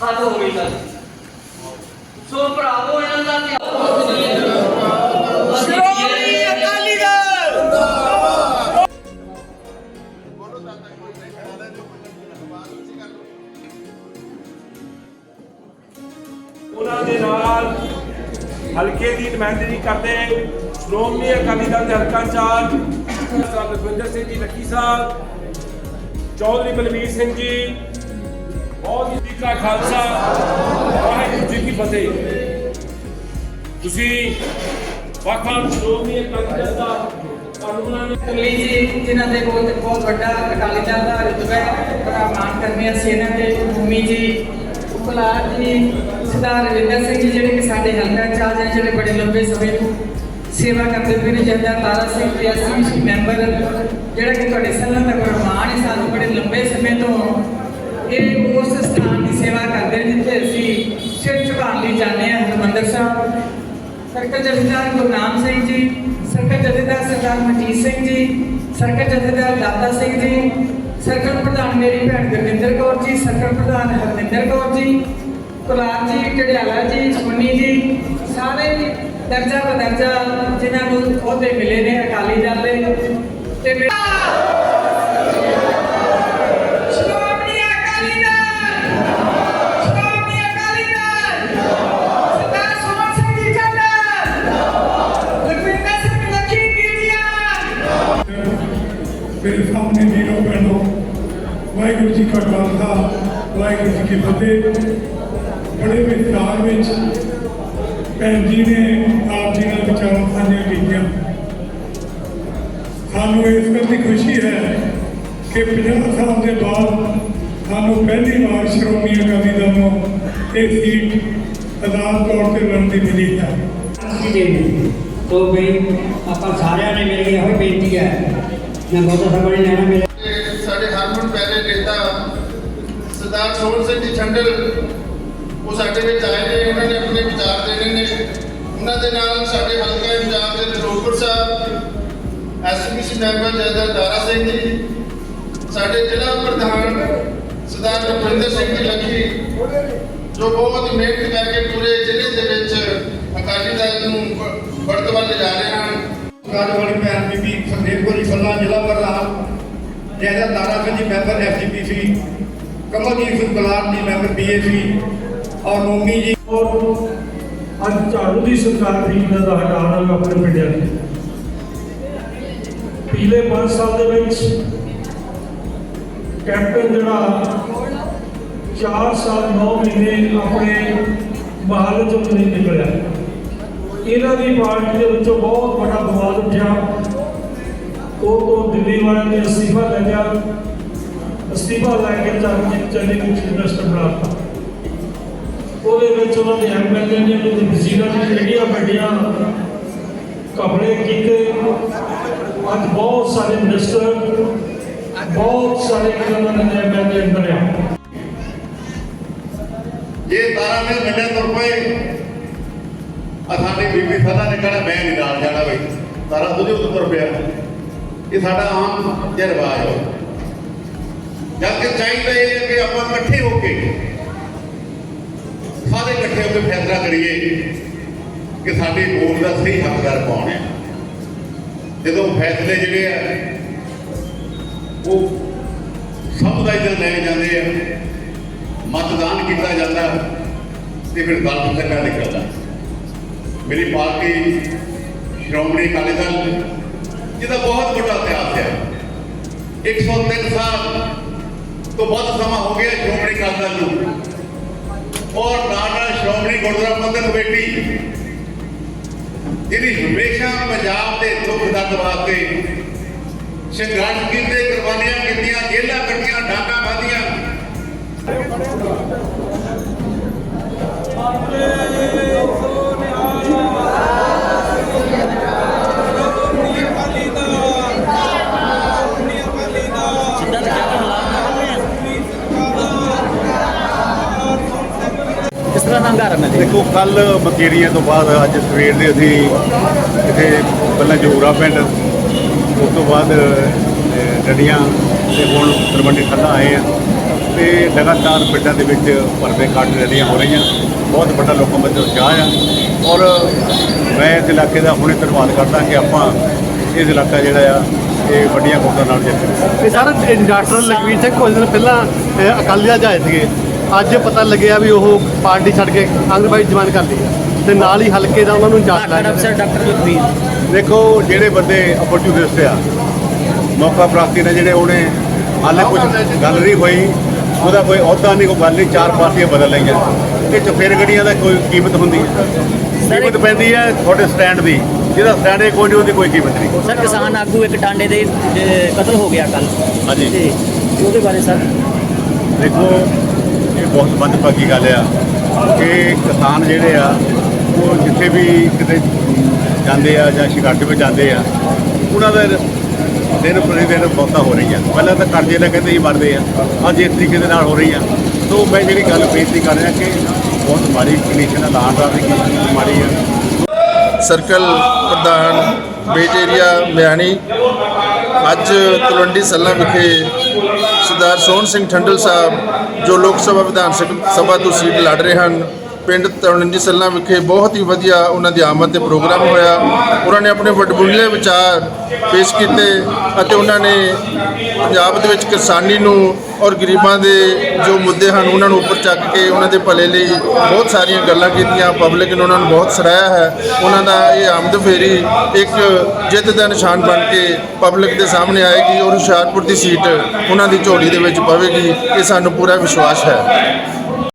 ਯਾਦ ਹੋਵੇਗਾ ਸੋ ਭਰਾਵੋ ਇਹਨਾਂ ਦਾ ਧਿਆਨ ਸ਼੍ਰੋਮਣੀ ਅਕਾਲੀ ਦਲ! ਉਹਨਾਂ ਦੇ ਨਾਲ ਹਲਕੇ ਦੀ ਨੁਮਾਇੰਦਗੀ ਕਰਦੇ ਸ਼੍ਰੋਮਣੀ ਅਕਾਲੀ ਦਲ ਦੇ ਹਲਕਾ ਇੰਚਾਰਜ ਸਰਦਾਰ ਲਖਵਿੰਦਰ ਸਿੰਘ ਜੀ ਲੱਕੀ ਸਾਹਿਬ ਚੌਧਰੀ ਬਲਵੀਰ ਸਿੰਘ ਜੀ ਬਹੁਤ ਕਾ ਖਾਲਸਾ, ਵਾਹਿਗੁਰੂ ਜੀ ਕੀ ਫਤਿਹ। ਤੁਸੀਂ ਵੱਖ-ਵੱਖ ਸ਼੍ਰੋਮਣੀ ਅਕਾਲੀ ਦਲ ਦਾ ਕਾਨੂੰਨਾਂ ਜੀ, ਜਿਨ੍ਹਾਂ ਦੇ ਬਹੁਤ ਬਹੁਤ ਵੱਡਾ ਅਕਾਲੀ ਦਲ ਦਾ ਰੁਤਬਾ ਹੈ ਬੜਾ ਕਰਨੇ ਅਸੀਂ ਇਹਨਾਂ ਦੇ ਭੂਮੀ ਜੀ, ਉਪਲਾਰ ਜੀ, ਸਰਦਾਰ ਰਵਿੰਦਰ ਸਿੰਘ ਜੀ, ਜਿਹੜੇ ਕਿ ਸਾਡੇ ਹਲਕਾ ਇੰਚਾਰਜ ਹੈ ਜਿਹੜੇ ਬੜੇ ਲੰਬੇ ਸਮੇਂ ਤੋਂ ਸੇਵਾ ਕਰਦੇ ਪਏ ਨੇ ਜੱਦਾ ਤਾਰਾ ਸਿੰਘ ਜੀ ਮੈਂਬਰ, ਜਿਹੜਾ ਕਿ ਤੁਹਾਡੇ ਸੰਗਤ ਦਾ ਬੜਾ ਮਾਣ ਹੈ, ਸਾਨੂੰ ਬੜੇ ਲੰਬੇ ਸਮੇਂ ਤੋਂ। ਇਹ ਉਸ ਸਥਾਨ ਕਰਦੇ ਜਿੱਥੇ ਅਸੀਂ ਸਿਰ ਝੁਕਾਉਣ ਲਈ ਜਾਂਦੇ ਹਾਂ, ਹਰਿਮੰਦਰ ਸਾਹਿਬ। ਸਰਕਟ ਜਥੇਦਾਰ ਗੁਰਨਾਮ ਸਿੰਘ ਜੀ ਸਰਕਟ ਜਥੇਦਾਰ ਸਰਦਾਰ ਮਨਜੀਤ ਸਿੰਘ ਜੀ ਸਰਕਟ ਜਥੇਦਾਰ ਦਾਤਾ ਸਿੰਘ ਜੀ ਸਰਕਟ ਪ੍ਰਧਾਨ ਮੇਰੀ ਭੈਣ ਗੁਰਵਿੰਦਰ ਕੌਰ ਜੀ ਸਰਕਟ ਪ੍ਰਧਾਨ ਹਰਮਿੰਦਰ ਕੌਰ ਜੀ, ਕੁਲਾਰ ਜੀ ਟੜਿਆਲਾ ਜੀ, ਸੁਨੀ ਜੀ, ਸਾਰੇ ਦਰਜਾ ਬਦਰਜਾ ਜਿਨ੍ਹਾਂ ਨੂੰ ਉਹਦੇ ਮਿਲੇ ਨੇ ਅਕਾਲੀ ਦਲ ਦੇ। ਤੇ ਮੇ- ਕੀ ਫਤਿਹ ਬੜੇ ਵਿਸਥਾਰ ਵਿੱਚ ਭੈਣ ਜੀ ਨੇ ਆਪ ਜੀ ਨਾਲ ਵਿਚਾਰਾਂ ਸਾਂਝੀਆਂ ਕੀਤੀਆਂ। ਸਾਨੂੰ ਇਸ ਗੱਲ ਦੀ ਖੁਸ਼ੀ ਹੈ ਕਿ 50 ਸਾਲ ਦੇ ਬਾਅਦ ਸਾਨੂੰ ਪਹਿਲੀ ਵਾਰ ਸ਼੍ਰੋਮਣੀ ਅਕਾਲੀ ਦਲ ਨੂੰ ਇਹ ਸੀਟ ਆਜ਼ਾਦ ਤੌਰ ਤੇ ਲੜਨ ਦੀ ਮਿਲੀ ਹੈ। ਅਸੀਂ ਦੇਣੀ ਆਪਾਂ ਸਾਰਿਆਂ ਨੇ ਮੇਰੀ ਇਹੋ ਬੇਨਤੀ ਹੈ। ਮੈਂ ਬਹੁਤਾ ਸਮਾਂ ਲੈਣਾ ਮੇਰੇ ਤੇ ਸਾਡੇ ਹਰਮਨ ਪਿਆਰੇ ਨੇਤਾ ਸਰਦਾਰ ਸੋਹਣ ਸਿੰਘ ਜੀ ਛੰਡਲ ਉਹ ਸਾਡੇ ਵਿੱਚ ਆਏ ਨੇ ਉਹਨਾਂ ਨੇ ਆਪਣੇ ਵਿਚਾਰ ਦੇਣੇ ਨੇ। ਉਹਨਾਂ ਦੇ ਨਾਲ ਸਾਡੇ ਹਲਕਾ ਇੰਜਾਮ ਦੇ ਨਰੋਪਰ ਸਾਹਿਬ ਐਸਪੀਸੀ ਮੈਂਬਰ ਜੈਦਰ ਦਾਰਾ ਸਿੰਘ ਜੀ, ਸਾਡੇ ਜ਼ਿਲ੍ਹਾ ਪ੍ਰਧਾਨ ਸਰਦਾਰ ਰਵਿੰਦਰ ਸਿੰਘ ਜੀ ਲੱਖੀ ਜੋ ਬਹੁਤ ਮਿਹਨਤ ਕਰਕੇ ਪੂਰੇ ਜ਼ਿਲ੍ਹੇ ਦੇ ਵਿੱਚ ਅਕਾਲੀ ਦਲ ਨੂੰ ਵਰਤਵਾਨ ਜਾ ਰਹੇ ਹਨ। ਕਾਜ ਵਾਲੀ ਭੈਣ ਬੀਬੀ ਸੰਦੇਪ ਕੋਰੀ ਬੱਲਾ ਜ਼ਿਲ੍ਹਾ ਪ੍ਰਧਾਨ, ਜੈਦਰ Dara Singh ji, member SPC Kamaljit Singh Gulab ji member BAC ਔਰ ਮੋਮੀ ਜੀ ਔਰ ਅੱਜ ਝਾੜੂ ਦੀ ਸਰਕਾਰ ਦੀ ਇਹਨਾਂ ਦਾ ਹਟਾਉਣਾ ਆਪਣੇ ਪਿੰਡਾਂ ਦੀ ਪਿਛਲੇ 5 ਸਾਲ ਦੇ ਵਿੱਚ ਕੈਪਟਨ ਜਿਹੜਾ 4 ਸਾਲ 9 ਮਹੀਨੇ ਆਪਣੇ ਮਹੱਲ ਚੋਂ ਨਹੀਂ ਨਿਕਲਿਆ। ਇਹਨਾਂ ਦੀ ਪਾਰਟੀ ਦੇ ਵਿੱਚੋਂ ਬਹੁਤ ਵੱਡਾ ਵਿਵਾਦ ਉੱਠਿਆ। ਉਹ ਤੋਂ ਦਿੱਲੀ ਵਾਲਿਆਂ ਨੇ ਅਸਤੀਫਾ ਲੈ ਗਿਆ ਅਸਤੀਫਾ ਲੈ ਕੇ ਚੰਗੀ ਚੰਗੀ ਮਿਨਿਸਟਰ ਬਣਾਤਾ ਉਹਦੇ ਵਿੱਚ ਉਹਨਾਂ ਦੇ ਐਮਐਲਏ ਨੇ ਉਹਨਾਂ ਦੇ ਵਜ਼ੀਰਾਂ ਨੇ ਜਿਹੜੀਆਂ ਵੱਡੀਆਂ ਕਪੜੇ ਕੀਤੇ। ਅੱਜ ਬਹੁਤ ਸਾਰੇ ਮਿਨਿਸਟਰ ਬਹੁਤ ਸਾਰੇ ਉਹਨਾਂ ਨੇ ਐਮਐਲਏ ਬਣਿਆ। ਜੇ ਤਾਰਾ ਨੇ ਮੰਡਿਆ ਤੁਰ ਪਏ ਆ ਸਾਡੀ ਬੀਬੀ ਸਦਾ ਨੇ ਕਹਿਣਾ, ਮੈਂ ਨਹੀਂ ਨਾਲ ਜਾਣਾ ਬਈ ਤਾਰਾ ਤੁਝੇ ਉੱਤੇ ਤੁਰ ਪਿਆ। ਇਹ ਸਾਡਾ ਆਮ ਜਿਹਾ ਹੈ। ਜਦਕਿ ਚਾਹੀਦਾ ਇਹ ਹੈ ਕਿ ਆਪਾਂ ਇਕੱਠੇ ਹੋ ਕੇ ਸਾਰੇ ਇਕੱਠੇ ਹੋ ਕੇ ਫੈਸਲਾ ਕਰੀਏ ਕਿ ਸਾਡੇ ਵੋਟ ਦਾ ਸਹੀ ਹੱਕਦਾਰ ਕੌਣ ਹੈ। ਜਦੋਂ ਫੈਸਲੇ ਜਿਹੜੇ ਆ, ਉਹ ਸਮੁਦਾਇ ਦੇ ਲਏ ਜਾਂਦੇ ਆ, ਮਤਦਾਨ ਕੀਤਾ ਜਾਂਦਾ ਤੇ ਫਿਰ ਗਲਤ ਲੱਗਾ ਨਿਕਲਦਾ। ਮੇਰੀ ਪਾਰਟੀ ਸ਼੍ਰੋਮਣੀ ਅਕਾਲੀ ਦਲ, ਜਿਹਦਾ ਬਹੁਤ ਵੱਡਾ ਇਤਿਹਾਸ ਹੈ। 103 ਸਾਲ ਤੋਂ ਵੱਧ ਸਮਾਂ ਹੋ ਗਿਆ ਸ਼੍ਰੋਮਣੀ ਅਕਾਲੀ ਨੂੰ। ਔਰ ਨਾਲ ਨਾਲ ਸ਼੍ਰੋਮਣੀ ਗੁਰਦੁਆਰਾ ਪ੍ਰਬੰਧਕ ਕਮੇਟੀ, ਜਿਹਦੀ ਹਮੇਸ਼ਾ ਪੰਜਾਬ ਦੇ ਦੁੱਖ ਦਰਦ ਵਾਸਤੇ ਸੰਘਰਸ਼ ਕੀਤੇ, ਕੁਰਬਾਨੀਆਂ ਕੀਤੀਆਂ, ਜੇਲ੍ਹਾਂ ਕੱਟੀਆਂ, ਡਾਂਗਾ ਖਾਧੀਆਂ। ਦੇਖੋ ਕੱਲ ਮਕੇਰੀਆਂ ਤੋਂ ਬਾਅਦ ਅੱਜ ਸਵੇਰ ਦੇ ਅਸੀਂ ਇੱਥੇ ਪਹਿਲਾਂ ਜੋਰਾ ਪਿੰਡ ਉਸ ਤੋਂ ਬਾਅਦ ਅਹ, ਡੱਡੀਆਂ ਤੇ ਹੁਣ ਤਰਵੰਡੀ ਖੱਲਾ ਆਏ ਆ। ਤੇ ਲਗਾਤਾਰ ਪਿੰਡਾਂ ਦੇ ਵਿੱਚ ਭਰਵੇਂ ਕੱਟ ਰੈਲੀਆਂ ਹੋ ਰਹੀਆਂ। ਬਹੁਤ ਵੱਡਾ ਲੋਕਾਂ ਵਿੱਚ ਉਤਸ਼ਾਹ ਆ। ਔਰ ਮੈਂ ਇਸ ਇਲਾਕੇ ਦਾ ਹੁਣੇ ਧੰਨਵਾਦ ਕਰਦਾ ਕਿ ਆਪਾਂ ਇਸ ਇਲਾਕਾ ਜਿਹੜਾ ਆ ਇਹ ਵੱਡੀਆਂ ਕੋਟਾਂ ਨਾਲ ਜਿੱਤ ਇਹ ਸਾਰਾ ਡਾਕਟਰ ਲਖਵੀਰ ਸਿੰਘ ਕੁਝ ਦਿਨ ਪਹਿਲਾਂ ਅਹ, ਅਕਾਲੀ ਦਲ ਜਾਏ ਸੀਗੇ। ਅੱਜ ਪਤਾ ਲੱਗਿਆ ਵੀ ਉਹ ਪਾਰਟੀ ਛੱਡ ਕੇ ਕਾਂਗਰਸ ਜੁਆਇਨ ਕਰ ਲਈ ਆ। ਤੇ ਨਾਲ ਹੀ ਹਲਕੇ ਦਾ ਉਹਨਾਂ ਨੂੰ ਜਾਂਚ ਲਾਇਆ ਅਫਸਰ ਡਾਕਟਰ ਲਖਵੀਰ ਦੇਖੋ ਜਿਹੜੇ ਬੰਦੇ ਅਪਰਚੂਨਿਸਟ ਆ ਮੌਕਾ ਪ੍ਰਾਪਤੀ ਨੇ ਜਿਹੜੇ ਉਹਨੇ ਹਾਲੇ ਕੁਝ ਗੱਲ ਨਹੀਂ ਹੋਈ ਉਹਦਾ ਕੋਈ ਅਹੁਦਾ ਨਹੀਂ ਕੋਈ ਗੱਲ ਨਹੀਂ ਚਾਰ ਪਾਰਟੀਆਂ ਬਦਲ ਲਈਆਂ। ਇਹ ਚਫੇਰ ਗੱਡੀਆਂ ਦਾ ਕੋਈ ਕੀਮਤ ਹੁੰਦੀ ਹੈ। ਕੀਮਤ ਪੈਂਦੀ ਹੈ ਤੁਹਾਡੇ ਸਟੈਂਡ ਦੀ। ਜਿਹਦਾ ਸਟੈਂਡ ਹੈ ਕੋਈ ਨਹੀਂ ਉਹਦੀ ਕੋਈ ਕੀਮਤ ਨਹੀਂ। ਸਰ ਕਿਸਾਨ ਆਗੂ ਇੱਕ ਟਾਂਡੇ ਦੇ ਕਤਲ ਹੋ ਗਿਆ ਕੱਲ ਹਾਂਜੀ। ਉਹਦੇ ਬਾਰੇ ਸਰ? ਦੇਖੋ ਬਹੁਤ ਵੱਧ ਮੰਦਭਾਗੀ ਗੱਲ ਆ ਕਿ ਕਿਸਾਨ ਜਿਹੜੇ ਆ, ਉਹ ਜਿੱਥੇ ਵੀ ਕਿਤੇ ਜਾਂਦੇ ਆ ਜਾਂ ਸ਼ਿਕਾਗੋ ਵਿੱਚ ਜਾਂਦੇ ਆ, ਉਹਨਾਂ ਦਾ ਦਿਨ ਪ੍ਰਤੀ ਦਿਨ ਬਹੁਤਾ ਹੋ ਰਹੀ ਆ ਪਹਿਲਾਂ ਤਾਂ ਕਰਜ਼ੇ ਲੈ ਕੇ 'ਤੇ ਹੀ ਬਣਦੇ ਆ, ਅੱਜ ਇਸ ਤਰੀਕੇ ਦੇ ਨਾਲ ਹੋ ਰਹੀ ਆ ਸੋ ਮੈਂ ਜਿਹੜੀ ਗੱਲ ਬੇਨਤੀ ਕਰ ਰਿਹਾ ਕਿ ਬਹੁਤ ਮਾੜੀ ਕੰਡੀਸ਼ਨ ਆ ਲਾਂਡ ਦੀ ਕੰਡੀਸ਼ਨ ਮਾੜੀ ਆ। ਸਰਕਲ ਪ੍ਰਧਾਨ ਬੇਜ ਏਰੀਆ ਮਿਆਣੀ, ਅੱਜ ਤਲਵੰਡੀ ਸੱਲਾ ਵਿਖੇ ਸਰਦਾਰ ਸੋਹਣ ਸਿੰਘ ਠੰਡਲ ਸਾਹਿਬ, ਜੋ ਲੋਕ ਸਭਾ ਵਿਧਾਨ ਸਭ- ਸਭਾ ਤੋਂ ਸੀਟ ਲੜ ਰਹੇ ਹਨ ਪਿੰਡ ਤਲਵੰਡੀ ਸੱਲਾ ਵਿਖੇ ਬਹੁਤ ਹੀ ਵਧੀਆ ਉਹਨਾਂ ਦੀ ਆਮਦ ਤੇ ਪ੍ਰੋਗਰਾਮ ਹੋਇਆ। ਉਹਨਾਂ ਨੇ ਆਪਣੇ ਵੱਡਮੁੱਲੇ ਵਿਚਾਰ ਪੇਸ਼ ਕੀਤੇ ਅਤੇ ਉਹਨਾਂ ਨੇ ਪੰਜਾਬ ਦੇ ਵਿੱਚ ਕਿਸਾਨੀ ਨੂੰ ਔਰ ਗਰੀਬਾਂ ਦੇ ਜੋ ਮੁੱਦੇ ਹਨ ਉਹਨਾਂ ਨੂੰ ਉੱਪਰ ਚੱਕ ਕੇ ਉਹਨਾਂ ਦੇ ਭਲੇ ਲਈ ਬਹੁਤ ਸਾਰੀਆਂ ਗੱਲਾਂ ਕੀਤੀਆਂ। ਪਬਲਿਕ ਨੇ ਉਹਨਾਂ ਨੂੰ ਬਹੁਤ ਸਰਾਹਿਆ ਹੈ। ਉਹਨਾਂ ਦਾ ਇਹ ਆਮਦ ਫੇਰੀ ਇੱਕ ਜਿੱਤ ਦਾ ਨਿਸ਼ਾਨ ਬਣ ਕੇ ਪਬਲਿਕ ਦੇ ਸਾਹਮਣੇ ਆਏਗੀ ਔਰ ਹੁਸ਼ਿਆਰਪੁਰ ਦੀ ਸੀਟ ਉਹਨਾਂ ਦੀ ਝੋਲੀ ਦੇ ਵਿੱਚ ਪਵੇਗੀ। ਇਹ ਸਾਨੂੰ ਪੂਰਾ ਵਿਸ਼ਵਾਸ ਹੈ।